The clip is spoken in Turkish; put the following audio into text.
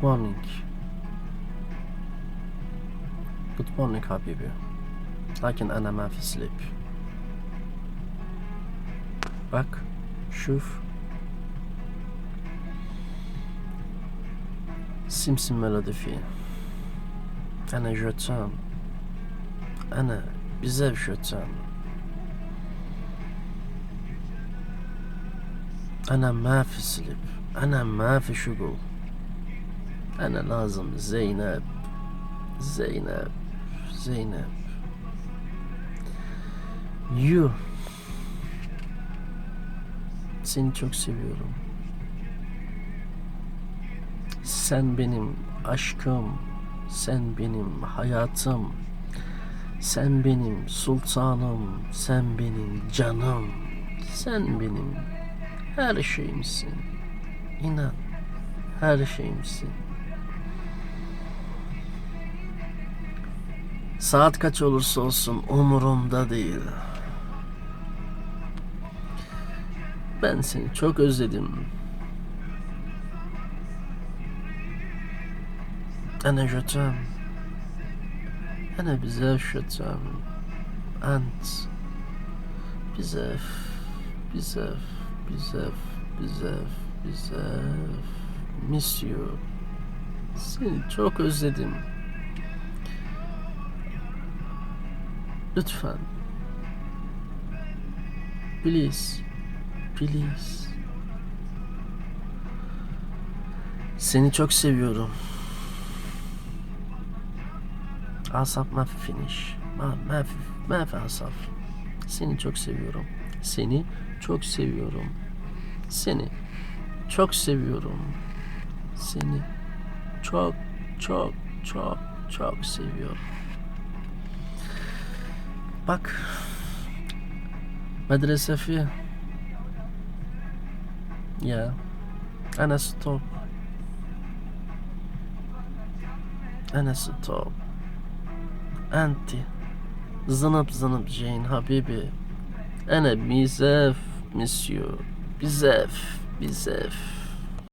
Good morning. Good morning habibi. Lakin ana ma fi sleep. Bak, şuf. Simsim melodi fi. Ana jötem. Ana bize jötem. Ana ma fi sleep. Ana ma fi şugul. Bana lazım Zeynep. Zeynep. Zeynep. You. Seni çok seviyorum. Sen benim aşkım. Sen benim hayatım. Sen benim sultanım. Sen benim canım. Sen benim her şeyimsin. İnan her şeyimsin. Saat kaç olursa olsun umurumda değil. Ben seni çok özledim. Anne je t'aime. Anne bize je. Ant. Bize. Bize. Bize. Bize. Bize. Miss you. Seni çok özledim. Lütfen. Please. Please. Seni çok seviyorum. Asap ma fi finish. Ma, ma, fi, ma fi asap. Seni çok seviyorum. Seni çok seviyorum. Seni çok seviyorum. Seni çok çok çok çok seviyorum. Bak. Medrese fi. Ya. Ana stop. Ana stop. Anti. Zınıp zınıp Jane Habibi. Ana mizef monsieur. Bizef. Bizef.